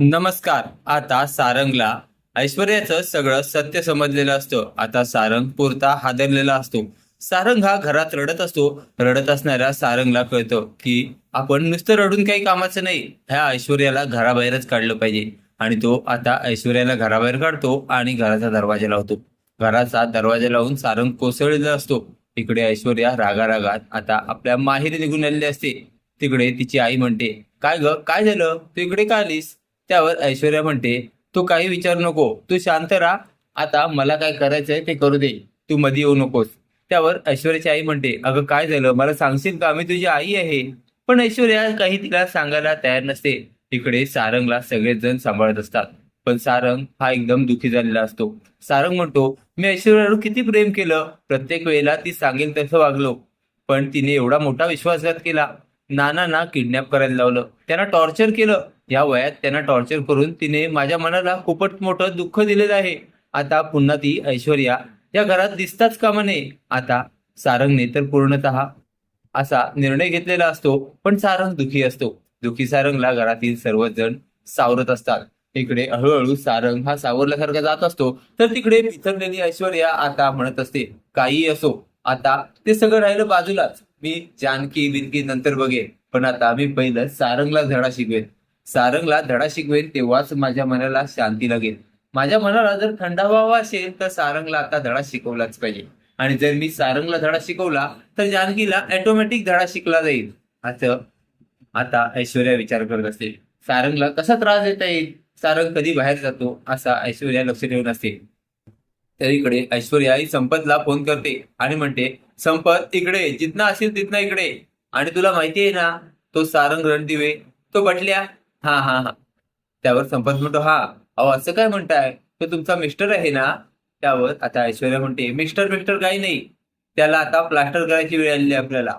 नमस्कार आता सारंगला. ऐश्वर्याचं सगळं सत्य समजलेलं असतं. आता सारंग पुरता हादरलेला असतो. सारंग हा घरात रडत असतो. रडत असणाऱ्या सारंगला कळतं की आपण नुसतं रडून काही कामाचं नाही. ह्या ऐश्वर्याला घराबाहेरच काढलं पाहिजे. आणि तो आता ऐश्वर्याला घराबाहेर काढतो आणि घराचा दरवाजा लावतो. घराचा दरवाजा लावून सारंग कोसळलेला असतो. इकडे ऐश्वर्या रागा रागात आता आपल्या माहेरी निघून आलेली असते. तिकडे तिची आई म्हणते काय ग? काय झालं? तू इकडे का आलीस? त्यावर ऐश्वर्या म्हणते तू काही विचारू नको. तू शांत राहा. आता मला काय करायचंय ते करू दे. तू मध्ये येऊ नकोस. त्यावर ऐश्वर्याची आई म्हणते अगं काय झालं? मला सांगशील का? मी तुझी आई आहे. पण ऐश्वर्या काही तिला सांगायला तयार नसते. इकडे सारंगला सगळेच जण सांभाळत असतात. पण सारंग हा एकदम दुखी झालेला असतो. सारंग म्हणतो मी ऐश्वर्यावर किती प्रेम केलं? प्रत्येक वेळेला ती सांगेल तसं वागलो. पण तिने एवढा मोठा विश्वासघात केला. नानांना किडनॅप करायला लावलं. त्यांना टॉर्चर केलं. या वयात त्यांना टॉर्चर करून तिने माझ्या मनाला खूपच मोठं दुःख दिलेलं आहे. आता पुन्हा ती ऐश्वर्या या घरात दिसताच कामा नये. आता सारंगने तर पूर्णतः असा निर्णय घेतलेला असतो पण सारंग दुखी असतो. दुखी सारंगला घरातील सर्वजण सावरत असतात. इकडे हळूहळू सारंग हा सावरल्यासारखा जात असतो. तर तिकडे पिथरलेली ऐश्वर्या आता म्हणत असते काही असो आता ते सगळं राहिलं बाजूलाच. मी जानकी बिनकी नंतर बघेन. पण आता मी पहिलं सारंगला धडा शिकवेन. सारंगला धडा शिकवेन तेव्हाच माझ्या मनाला शांती लागेल. माझ्या मनाला जर थंडावा हवा असेल तर सारंगला आता धडा शिकवलाच पाहिजे. आणि जर मी सारंगला धडा शिकवला तर जानकीला ऑटोमॅटिक धडा शिकला जाईल. असं आता ऐश्वर्या विचार करत असते. सारंगला कसा त्रास देता येईल? सारंग कधी बाहेर जातो असा ऐश्वर्या लक्ष ठेवून असते. इकडे ऐश्वर्या आई संपतला फोन करते आणि म्हणते संपत इकडे जिथनं असेल तिथनं इकडे. आणि तुला माहिती आहे ना तो सारंग रणदिवे तो बटल्या. हा हा हा. त्यावर संपत म्हणतो हा अहो असं काय म्हणताय? तो तुमचा मिस्टर आहे ना? त्यावर आता ऐश्वर्या म्हणते मिस्टर मिस्टर काही नाही. त्याला आता प्लास्टर करायची वेळ आलेली आपल्याला.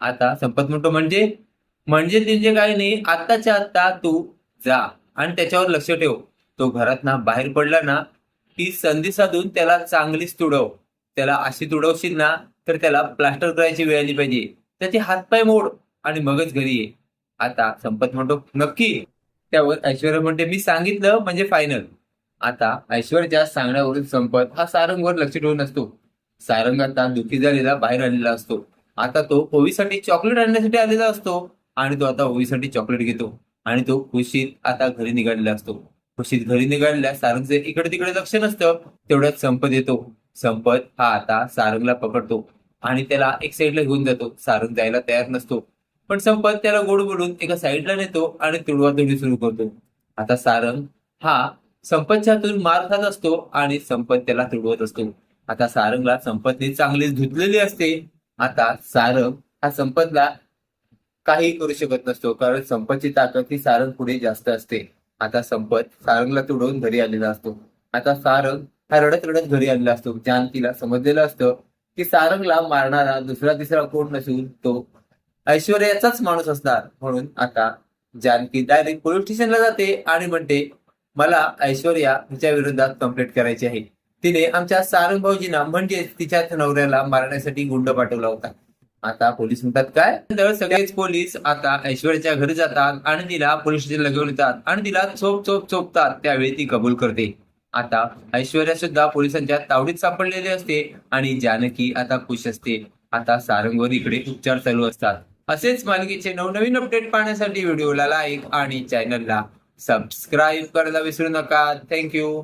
आता संपत म्हणतो म्हणजे? म्हणजे तिचे काही नाही आत्ताच्या आत्ता तू जा. आणि त्याच्यावर लक्ष ठेव. तो घरात ना बाहेर पडला ना ती संधी साधून त्याला चांगलीच तुडव. त्याला अशी तुडवशील ना तर त्याला प्लास्टर करायची वेळ आली पाहिजे. त्याचे हातपाय मोड आणि मगच घरी ये. आता संपत म्हणतो नक्की. त्यावर ऐश्वर्या म्हणते मी सांगितलं म्हणजे फायनल आता ऐश्वर्याच्या सांगण्यावरून संपत हा सारंगवर लक्ष ठेवून असतो. सारंग आता दुखी झालेला बाहेर आलेला असतो. आता तो ओवीसाठी चॉकलेट आणण्यासाठी आलेला असतो आणि तो आता ओवीसाठी चॉकलेट घेतो आणि तो खुशीत आता घरी निघालेला असतो. खुशीत घरी निघालेल्या सारंगचे इकडे तिकडे लक्ष नसतं. तेवढ्यात संपत येतो. संपत हा आता सारंगला पकडतो. आणि त्याला एक साईडला घेऊन जातो. सारंग जायला तयार नसतो. पण संपत त्याला गोड बोलून एका साईडला नेतो आणि तुडवातुडी सुरू करतो. आता सारंग हा संपतच्या हातून मार खात असतो आणि संपत त्याला तुडवत असतो. आता सारंगला संपतने चांगलीच धुतलेली असते. आता सारंग हा संपतला काही करू शकत नसतो. कारण संपतची ताकद ही सारंग पुढे जास्त असते. आता संपत. सारंगला तुडवून घरी आलेला असतो. आता सारंग हा रडत रडत घरी आलेला असतो. जानकीला समजलेलं असतं की सारंगला मारणारा दुसरा तिसरा कोण नसून तो ऐश्वर्याचाच माणूस असणार. म्हणून आता जानकी डायरेक्ट पोलीस स्टेशनला जाते आणि म्हणते मला ऐश्वर्या हिच्या विरोधात कंप्लेंट करायची आहे. तिने आमच्या सारंग भाऊजींना म्हणजे तिच्या नवऱ्याला मारण्यासाठी गुंड पाठवला होता. आता पोलीस म्हणतात काय? तर सगळेच पोलीस आता ऐश्वर्याच्या घरी जातात आणि तिला पोलीस स्टेशनला घेऊन येतात आणि तिला चोप चोप चोपतात. त्यावेळी ती कबूल करते. आता ऐश्वर्या सुद्धा पोलिसांच्या तावडीत सापडलेली असते आणि जानकी आता खुश असते. आता सारंगवर इकडे उपचार चालू असतात. असेच मालिकेचे नवनवीन अपडेट पाहण्यासाठी व्हिडिओला लाईक आणि चॅनलला सबस्क्राईब करायला विसरू नका. थँक्यू